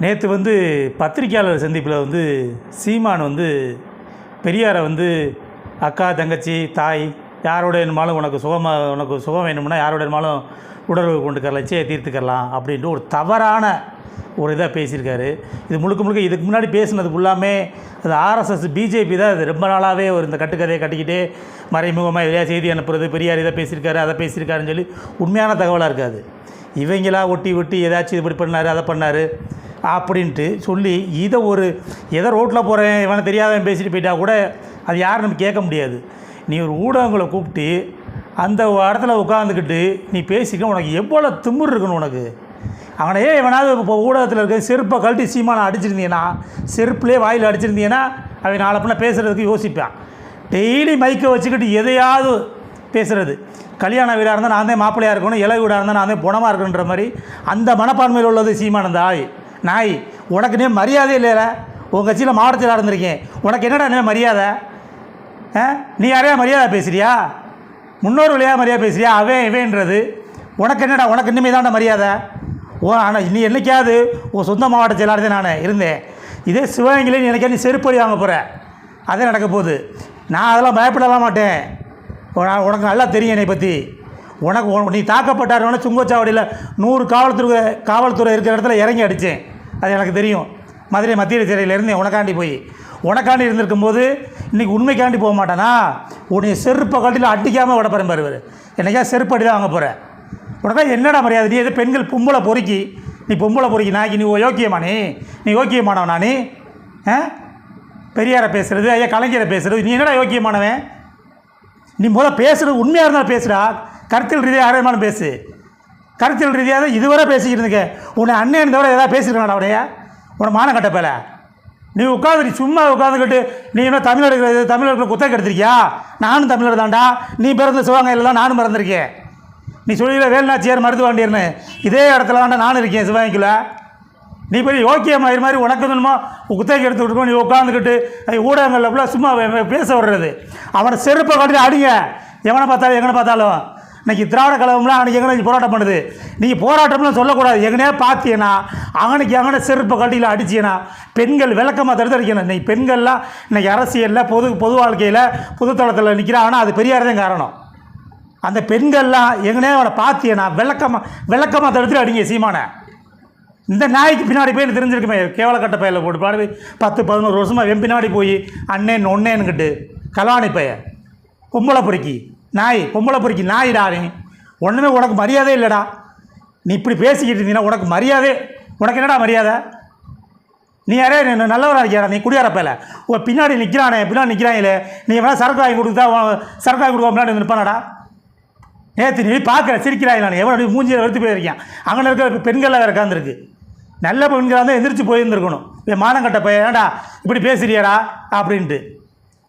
நேற்று வந்து பத்திரிக்கையாளர் சந்திப்பில் வந்து சீமான் வந்து பெரியாரை வந்து அக்கா தங்கச்சி தாய் யாரோட வேணுமாலும் உனக்கு சுகமாக உனக்கு சுகம் வேணும்னா யாரோட வேணுமாலும் உடலுறவு கொண்டுக்கரலாம் இச்சையை தீர்த்துக்கலாம் அப்படின்ட்டு ஒரு தவறான ஒரு இதாக பேசியிருக்காரு. இது முழுக்க முழுக்க இதுக்கு முன்னாடி பேசினது ஃபுல்லாமே அது ஆர்எஸ்எஸ் பிஜேபி தான். அது ரொம்ப நாளாகவே ஒரு இந்த கட்டுக்கதையை கட்டிக்கிட்டே மறைமுகமாக எதையா செய்தி அனுப்புறது பெரியார் இதை பேசியிருக்காரு அதை பேசியிருக்காருன்னு சொல்லி உண்மையான தகவலாக இருக்காது. இவங்களா ஒட்டி ஒட்டி ஏதாச்சும் இப்படி பண்ணார் அதை பண்ணார். அப்படின்ட்டு சொல்லி இதை ஒரு எதை ரோட்டில் போகிறேன் இவனை தெரியாதவன் பேசிட்டு போயிட்டா கூட அது யாரும் நம்ம கேட்க முடியாது. நீ ஒரு ஊடகங்களை கூப்பிட்டு அந்த இடத்துல உட்காந்துக்கிட்டு நீ பேசிக்க உனக்கு எவ்வளோ திமிர் இருக்கணும் உனக்கு? அவனையே எவனாவது இப்போ ஊடகத்தில் இருக்க செருப்பை கழட்டி சீமானை அடிச்சிருந்தீங்கன்னா செருப்புலேயே வாயில் அடிச்சிருந்தீங்கன்னா அவன் நாளை பின்ன பேசுகிறதுக்கு யோசிப்பான். டெய்லி மைக்கை வச்சுக்கிட்டு எதையாவது பேசுகிறது கல்யாண வீடாக இருந்தால் நான் தான் மாப்பிள்ளையாக இருக்கணும் இலை வீடாக இருந்தால் நான் தான் புணமாக இருக்கணுன்ற மாதிரி அந்த மனப்பான்மையில் உள்ளது சீமான் ஆய் நாய் உனக்கு நே மரியாதை இல்லைல உன் கட்சியில் மாவட்டத்தில் இருந்திருக்கேன் உனக்கு என்னடா நே மரியாதை? ஆ? நீ யாரையா மரியாதை பேசுகிறியா முன்னோர் வழியாக மரியாதை பேசுறியா? அவன் இவேன்றது உனக்கு என்னடா? உனக்கு இன்னுமே தான்டா மரியாதை? ஓ ஆனால் நீ என்னைக்காவது உன் சொந்த மாவட்ட செயலாளர் நான் இருந்தேன். இதே சிவகங்கையிலே நீ எனக்கே நீ செருப்படி வாங்க போகிற அதே நடக்க போகுது. நான் அதெல்லாம் பயப்படலாம் மாட்டேன். உனக்கு நல்லா தெரியும் என்னை பற்றி உனக்கு நீ நீ தாக்கப்பட்டாருன்னா சுங்கச்சாவடியில் நூறு காவல்துறை காவல்துறை இருக்கிற இடத்துல இறங்கி அடித்தேன் அது எனக்கு தெரியும். மதுரை மத்திய சிறையில் இருந்தேன் உனக்காண்டி போய். உனக்காண்டி இருந்திருக்கும் போது இன்றைக்கி உண்மைக்காண்டி போக மாட்டானா? உன்னை செருப்பை கட்டியில் அடிக்காமல் விட போகிறேன் பாரு என்னைக்கா செருப்பு அடி தான் வாங்க போகிறேன் உனக்கா என்னடா மரியாதை? நீ எது பெண்கள் பொம்பளை பொறுக்கி. நீ பொம்பளை பொறுக்கி நாய்க்கு நீ யோக்கியமா நீ? நீ யோக்கியமானவன் நானே ஆ? பெரியாரை பேசுகிறது ஐயா கலைஞரை பேசுகிறது நீ என்னடா யோக்கியமானவன்? நீ முதல்ல பேசுகிறது உண்மையாக இருந்தால் பேசுடா. கருத்தில் ரீதியாக ஆரோக்கியமான பேசு. கருத்தியல் ரீதியாக தான் இதுவரை பேசிக்கிட்டு உன்னை அண்ணன் தவிர ஏதாவது பேசியிருக்காடா உடைய? உன்னை மானம் கட்டப்பேல. நீ உட்காந்து நீ சும்மா உட்காந்துக்கிட்டு நீ என்ன தமிழர்கள் தமிழர்கள் குத்தகை எடுத்திருக்கியா? நானும் தமிழர் தான்டா. நீ பிறந்த சிவகங்கையில் தான் நானும் பிறந்திருக்கேன் நீ சொல்லிடுற வேலுநாச்சியார் மருத்துவாண்டியர்னு இதே இடத்துல தான்டா நானும் இருக்கேன் சிவகங்கைக்குள்ளே. நீ போய் யோக்கியம் இது மாதிரி உனக்கு என்னமோ குத்தகை எடுத்து விட்டுக்கோ நீ உட்காந்துக்கிட்டு ஊடகங்களில் ஃபுல்லாக சும்மா பேச வர்றது அவனை செருப்பை கட்டி அடிங்க. எவனை பார்த்தாலும் எங்கனை பார்த்தாலும். இன்னைக்கு திராவிட கழகம்லாம் அன்றைக்கி எங்கே போராட்டம் பண்ணுது. நீங்கள் போராட்டம்லாம் சொல்லக்கூடாது. எங்கனே பார்த்தீங்கன்னா அவனுக்கு எங்கன செருப்பு கட்டியில் அடிச்சியனா பெண்கள் விளக்கமாக தடுத்தடிக்கணும் இன்னைக்கு பெண்கள்லாம் இன்றைக்கி அரசியலில் பொது பொது வாழ்க்கையில் பொதுத்தளத்தில் நிற்கிறான் ஆனால் அது பெரியார் தான் காரணம். அந்த பெண்கள்லாம் எங்கனே அவனை பார்த்தீங்கன்னா விளக்கமாக விளக்கமாக தடுத்துட்டு அடிங்க சீமானை. இந்த நாய்க்கு பின்னாடி போய் எனக்கு தெரிஞ்சிருக்குமே. கேவலக்கட்ட பையில போட்டு பாடி பத்து பதினோரு வருஷமாக வெம் பின்னாடி போய் அண்ணன் ஒன்னேன்னுக்கிட்டு கலாணி பையன் கும்பலை பொறுக்கி நாய் பொம்பளை பொறுக்கி நாய்டா நீ. ஒன்றுமே உனக்கு மரியாதை இல்லைடா. நீ இப்படி பேசிக்கிட்டு இருந்தீங்கன்னா உனக்கு மரியாதை. உனக்கு என்னடா மரியாதை? நீ யாரே நீ நல்லவராக இருக்கியாடா? நீ குடியார உன் பின்னாடி நிற்கிறானே பின்னாடி நிற்கிறாங்களே நீ வேணால் சரக்கு வாங்கி கொடுத்தா சரக்கு வாங்கி கொடுக்க முன்னாடி நிற்பானடா? நேற்று நீ பார்க்குற சிரிக்கிறாய் நான். எவ்வளோ மூஞ்சியில் எடுத்து போயிருக்கேன் அங்கே இருக்கிற பெண்கள்லாம் வேறு உட்காந்துருக்கு நல்ல பெண்களாக இருந்தால் எந்திரிச்சு போயிருந்துருக்கணும். என் மானங்கட்ட பையன் ஏன்டா இப்படி பேசுறியாடா? அப்படின்ட்டு.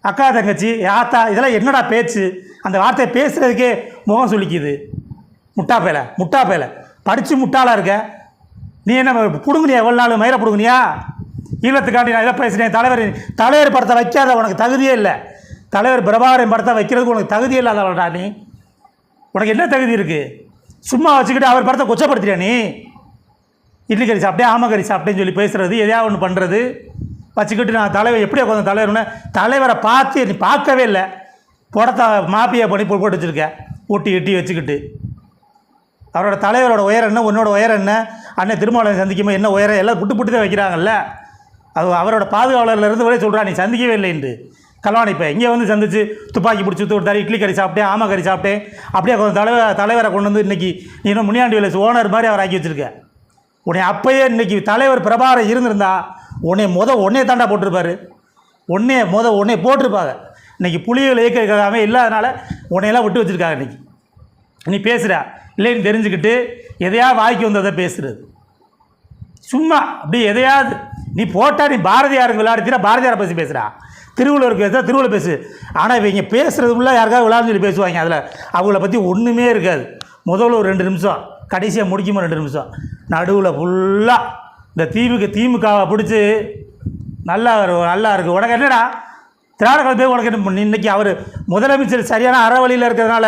அக்கா தங்கச்சி ஆத்தா இதெல்லாம் என்னடா பேச்சு? அந்த வார்த்தையை பேசுகிறதுக்கே முகம் சுளிக்குது. முட்டா பேலை முட்டா பேலை. படித்து முட்டாளாக இருக்க? நீ என்ன பிடுங்குனியா? எவ்வளோ நாள் மயிரை பிடுங்குனியா? ஈழத்துக்காண்டி நான் இதை பேசுகிறேன் தலைவர் தலைவர் படத்தை வைக்காத உனக்கு தகுதியே இல்லை. தலைவர் பிரபாகரன் படத்தை வைக்கிறதுக்கு உனக்கு தகுதியே இல்லாதவளடா நீ. உனக்கு என்ன தகுதி இருக்குது சும்மா வச்சுக்கிட்டு அவர் படத்தை கொச்சப்படுத்துறியா நீ? இட்லி கறி சாப்பிட்டேன் ஆமை கறி சாப்பிட்டேன்னு சொல்லி பேசுகிறது எதையாவது ஒன்று பண்ணுறது வச்சுக்கிட்டு நான் தலைவர் எப்படி உட்காந்து தலைவர்னு தலைவரை பார்த்து நீ பார்க்கவே இல்லை. புடத்த மாப்பியை பண்ணி போட்டு வச்சுருக்கேன் ஒட்டி எட்டி வச்சுக்கிட்டு. அவரோட தலைவரோட உயரம் என்ன? உன்னோட உயரம் என்ன? அண்ணன் திருமாவளவன் சந்திக்கும்போது என்ன உயரம்? எல்லாம் புட்டு புட்டு தான் வைக்கிறாங்கல்ல. அது அவரோட பாதுகாவலர்லேருந்து வரை சொல்கிறா நீ சந்திக்கவே இல்லை என்று. கல்வாணி இப்போ இங்கே வந்து சந்திச்சு துப்பாக்கி பிடிச்சி ஊற்றி இட்லி கறி சாப்பிட்டேன் ஆமா கறி சாப்பிட்டேன். அப்படியே கொஞ்சம் தலைவர் தலைவரை கொண்டு வந்து இன்றைக்கி நீ இன்னும் முனியாண்டி விலை ஓனர் மாதிரி அவர் ஆக்கி வச்சுருக்க. உன்னை அப்போயே இன்னைக்கு தலைவர் பிரபாரம் இருந்திருந்தா உன்னை முத ஒன்றே தாண்டா போட்டிருப்பாரு. ஒன்றே முத ஒன்றே போட்டிருப்பாங்க. இன்னைக்கு புலிகள் இயக்கிறதுக்காகவே இல்லாதனால உன்னையெல்லாம் விட்டு வச்சிருக்காங்க இன்னைக்கு. நீ பேசுகிற இல்லைன்னு தெரிஞ்சுக்கிட்டு எதையா வாய்க்கு வந்ததை பேசுகிறது சும்மா அப்படி எதையாவது நீ போட்டால் நீ பாரதியாருக்கு விளையாடுத்தினா பாரதியாரை பற்றி பேசுகிறா திருவள்ளுவருக்கு பேசுகிறா திருவள்ளுவர் பேசு. ஆனால் இவங்க பேசுகிறதுக்குள்ளே யாருக்காவது விளையாடுன்னு சொல்லி பேசுவாங்க. அதில் அவங்கள பற்றி ஒன்றுமே இருக்காது. முதல்ல ஒரு ரெண்டு நிமிஷம். கடைசியாக முடிக்குமா ரெண்டு நிமிஷம். நடுவில் ஃபுல்லாக இந்த திமுக திமுகவை பிடிச்சி நல்லா நல்லா இருக்குது உனக்கு என்னடா? திராவிட கழகத்தை உனக்கு என்ன இன்றைக்கி இன்னைக்கு அவர் முதலமைச்சர் சரியான அறவழியில் இருக்கிறதுனால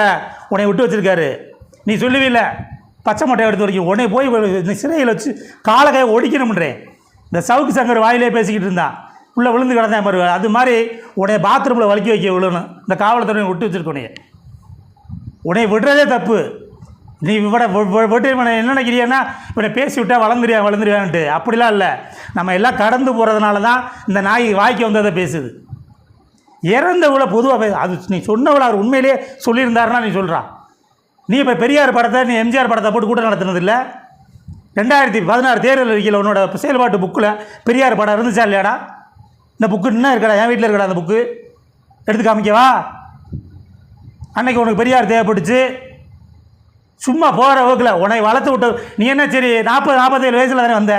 உன்னை விட்டு வச்சுருக்காரு. நீ சொல்லுவில்ல? பச்சை மொட்டையை எடுத்து வரைக்கும் உடனே போய் இந்த சிறையில் வச்சு காலகையை ஒடிக்கணும்ன்றேன் இந்த சவுக்கு சங்கர் வாயிலே பேசிக்கிட்டு இருந்தான் உள்ளே விழுந்து கிடந்தேன் மாதிரி அது மாதிரி உடைய பாத்ரூமில் வலிக்க வைக்க விழுணும் இந்த காவல்துறையை விட்டு வச்சிருக்கோனையே உன்னை விடுறதே தப்பு. நீ இவட வி- என்ன நினைக்கிறியன்னா இவனை பேசி விட்டா வளர்ந்துருவா வளர்ந்துருவான்ட்டு. அப்படிலாம் இல்லை. நம்ம எல்லாம் கடந்து போகிறதுனால தான் இந்த நாய் வாய்க்கு வந்ததை பேசுது. இறந்தவளை பொதுவாக பேச அது நீ சொன்னவளை அவர் உண்மையிலேயே சொல்லியிருந்தாருன்னா நீ சொல்கிறான் நீ இப்போ பெரியார் படத்தை நீ எம்ஜிஆர் படத்தை போட்டு கூட்டம் நடத்துனது இல்லை? ரெண்டாயிரத்தி பதினாறு தேர்தல் அறிக்கையில் உன்னோட செயல்பாட்டு புக்கில் பெரியார் படம் இருந்துச்சா இல்லையாடா? இந்த புக்கு இன்னும் இருக்கடா என் வீட்டில் இருக்கடா அந்த புக்கு? எடுத்து காமிக்கவா? அன்னைக்கு உனக்கு பெரியார் தேவைப்பட்டுச்சு. சும்மா போகிற போக்கில். உன்னை வளர்த்து விட்டு நீ என்ன சரி நாற்பது நாற்பத்தேழு வயசில் தானே வந்த?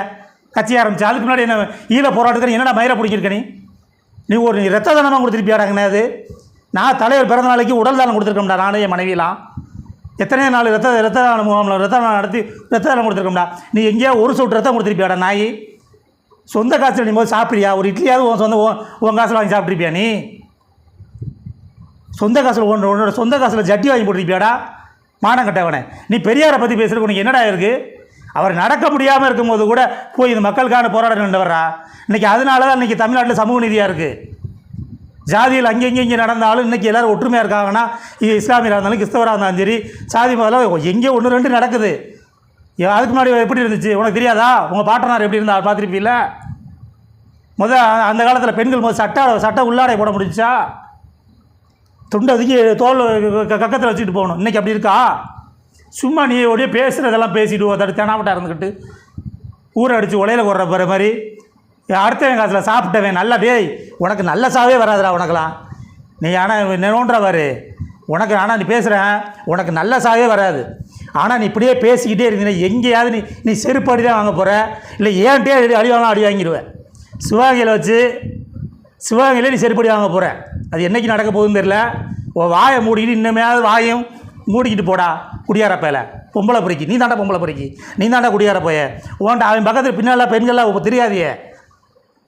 கட்சி ஆரம்பிச்சு. அதுக்கு முன்னாடி என்ன ஈழ போராட்டத்தில் நீ என்னடா மயிரை பிடிக்கிருக்க நீ? நீ ஒரு நீ ரத்த தானமாக கொடுத்துருப்பியாடாங்கண்ணே அது? நான் தலைவர் பிறந்த நாளைக்கு உடல் தானம் கொடுத்துருக்கோம்டா நானும் என் மனைவியெல்லாம். எத்தனையோ நாள் ரத்த ரத்த தானம் முகாமில் ரத்த தானம் நடத்தி ரத்த தானம் கொடுத்துருக்கோம்டா. நீ எங்கேயோ ஒரு சொட்டு ரத்தம் கொடுத்துருப்பியாடா நாய்? சொந்த காசில் நீ போது சாப்பிட்றியா? ஒரு இட்லியாவது உன் சொந்த உன் உன் காசில் வாங்கி சாப்பிட்ருப்பியா நீ? சொந்த காசில் உன்னோட சொந்த காசில் ஜட்டி வாங்கி போட்டிருப்பியாடா? மானங்கட்டவனே நீ பெரியாரை பற்றி பேசுறதுக்கு உனக்கு என்னடா இருக்குது அவர் நடக்க முடியாமல் இருக்கும்போது கூட போய் இந்த மக்களுக்கான போராட்டம் நின்றவரா இன்றைக்கி அதனால தான் இன்றைக்கி தமிழ்நாட்டில் சமூக நீதியாக இருக்குது ஜாதியில் அங்கே இங்கே இங்கே நடந்தாலும் இன்றைக்கி எல்லோரும் ஒற்றுமையாக இருக்காங்கன்னா இது இஸ்லாமியராக இருந்தாலும் கிறிஸ்தவராக இருந்தாலும் சரி சாதி முதல்ல எங்கே ஒன்று ரெண்டு நடக்குது. ஏ, அதுக்கு முன்னாடி எப்படி இருந்துச்சு? உனக்கு தெரியாதா? உங்கள் பாட்டனார் எப்படி இருந்தால் பார்த்துருப்பீல்ல? முத அந்த காலத்தில் பெண்கள் முதல் சட்டை சட்டை உள்ளாடை போட முடிஞ்சா துண்டை அதுக்கு தோல் கக்கத்தில் வச்சுட்டு போகணும். இன்றைக்கி அப்படி இருக்கா? சும்மா நீ ஒடியே பேசுகிறதெல்லாம் பேசிட்டு ஒருத்தர் தெனாவட்டா இருந்துக்கிட்டு ஊரை அடித்து உலையில் போடுற போகிற மாதிரி. அடுத்தவன் காசில் சாப்பிட்டவன் நல்லா டேய் உனக்கு நல்ல சாவே வராதுடா உனக்கெல்லாம். நீ ஆனால் நோன்ற உனக்கு ஆனால் நீ பேசுகிறேன் உனக்கு நல்ல சாவே வராது. ஆனால் நீ இப்படியே பேசிக்கிட்டே இருந்தீங்கன்னா எங்கேயாவது நீ நீ செருப்பு அடி தான் வாங்க போகிற இல்லை ஏன்ட்டே அடி அடி அடி வாங்கிடுவேன் சிவகங்கையில் வச்சு சிவகங்கையில் நீ செருப்படி வாங்க போகிறேன் அது என்னைக்கு நடக்க போகுதுன்னு தெரில உன் வாயை மூடிக்கிட்டு இன்னுமையாவது வாயும் மூடிக்கிட்டு போடா குடியார பொம்பளை பொறிக்கி. நீ தாண்டா பொம்பளை பொறிக்கி. நீ தாண்டா குடியார போய. உன்ட்ட அவன் பக்கத்தில் பின்னால் பெண்கள்லாம் இப்போ தெரியாதியே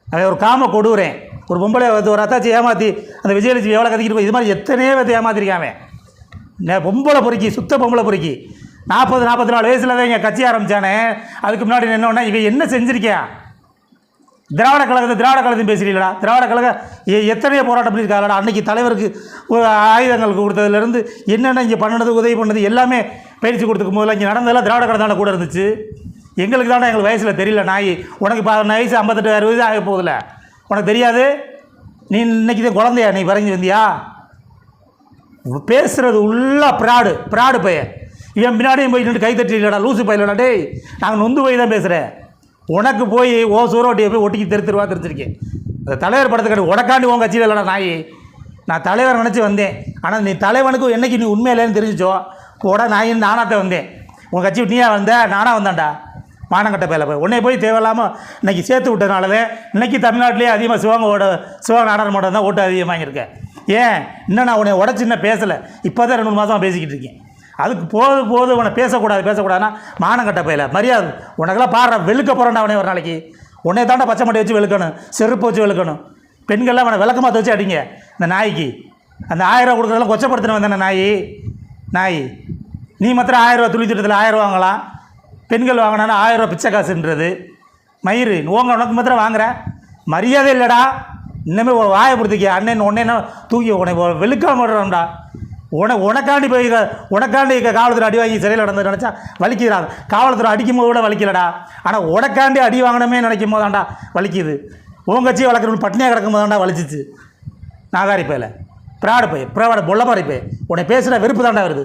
அவன் ஒரு காம கொடுறேன் ஒரு பொம்பளை வந்து ஒரு அத்தாச்சி ஏமாற்றி அந்த விஜயலட்சுமி எவ்வளோ கத்திக்கிட்டு போய் இது மாதிரி எத்தனையோ பேர்த்து ஏமாத்திருக்கான் பொம்பளை பொறுக்கி சுத்த பொம்பளை பொறுக்கி. நாற்பது நாற்பத்தி நாலு வயசில் தான் இங்கே கட்சி ஆரம்பித்தானே அதுக்கு முன்னாடி என்ன இவன் என்ன செஞ்சிருக்கான்? திராவிட கழகத்தை திராவிட கழகத்தையும் பேசுறீங்களா? திராவிட கழகம் எத்தனையோ போராட்டம் பண்ணியிருக்காங்களா அன்றைக்கி தலைவருக்கு ஒரு ஆயுதங்கள் கொடுத்ததுலேருந்து என்னென்ன இங்கே பண்ணது உதவி பண்ணது எல்லாமே பயிற்சி கொடுத்துக்கும் போதில் இங்கே நடந்ததெல்லாம் திராவிட கழகம் தானே கூட இருந்துச்சு? எங்களுக்கு தானே எங்களுக்கு வயசில் தெரியல நாய். உனக்கு இப்போ வயசு ஐம்பத்தெட்டு அறுபது வயசு ஆக போகுதுல. உனக்கு தெரியாது? நீ இன்னைக்கு தான் குழந்தையா? நீ வரைஞ்சி வந்தியா? பேசுகிறது உள்ளா ப்ராடு ப்ராடு பையன். இவன் பின்னாடியும் போய் நின்று கை தட்டிடா லூசு பையலடா டேய். நாங்கள் நொந்து போய் தான் பேசுகிறேன் உனக்கு போய் ஓ சூரோட்டியை போய் ஒட்டிக்கு தெரு தெருவா தெரிஞ்சிருக்கேன். அந்த தலைவர் படத்துக்கு உனக்காண்டி உன் கட்சியில் இல்லைடா நாய். நான் தலைவர் நினச்சி வந்தேன். ஆனால் நீ தலைவனுக்கு என்னைக்கு நீ உண்மையிலேன்னு தெரிஞ்சிச்சோ உட நாயின்னு நானாத்த வந்தேன். உன் கட்சி விட்டு நீயா வந்த? நானாக வந்தேன்டா. மானங்கட்ட பேல போய். உன்னை போய் தேவையில்லாமல் இன்னைக்கு சேர்த்து விட்டதுனாலவே இன்னைக்கு தமிழ்நாட்டிலே அதிகமாக சிவகங்கோட சிவக நாடாளுமன்றம் தான் ஓட்டு அதிகமாக இருக்கேன் ஏன்? இன்னும் நான் உன்னை உடச்சி பேசலை. இப்போ தான் ரெண்டு மூணு மாதம் பேசிக்கிட்டு இருக்கேன். அதுக்கு போது போது உன்னை பேசக்கூடாது பேசக்கூடாதுன்னா மானம் கட்ட பையில. மரியாதை உனக்கெல்லாம் பாடுற வெளுக்க போகிறேன்டா அவனே ஒரு நாளைக்கு. உன்னை தாண்டா பச்சை மட்டை வச்சு வெளுக்கணும் செருப்பு வச்சு வெளுக்கணும். பெண்கள்லாம் அவனை விளக்கமாக வச்சு அடிங்க இந்த நாய்க்கு. அந்த ஆயிரம் ரூபா கொடுக்குறதெல்லாம் கொச்சப்படுத்தின வந்தானே நாய் நாய். நீ மாத்திரம் ஆயிரம் ரூபா துளி திட்டத்தில் ஆயிரம் ரூபா வாங்கலாம். பெண்கள் வாங்கினா ஆயிரம் ரூபா பிச்சை காசுன்றது. மயிறு உங்க உனக்கு மாத்திரம் வாங்குற? மரியாதை இல்லைடா. இன்னமே ஒரு வாயை பொறுத்துக்க அண்ணன் உடனே தூக்கி உன்னை வெளுக்க மாட்டோம்டா உன உனக்காண்டி போய் உனக்காண்டி காவல்துறை அடி வாங்கி சிறையில் நடந்து நினச்சா வலிக்கிறாங்க காவல்துறை அடிக்கும் போது கூட வலிக்கலடா. ஆனால் உனக்காண்டி அடி வாங்கணுமே நினைக்கும் போதாண்டா வலிக்குது. உன் கட்சி வளர்க்குறவங்க பட்னியாக கிடக்கும் போதாண்டா வலிச்சிச்சு. நாகாரி பையில பிராடு பை பிராட பொல்லமாரி பை உன்னை பேசுகிற வெறுப்பு தாண்டா வருது.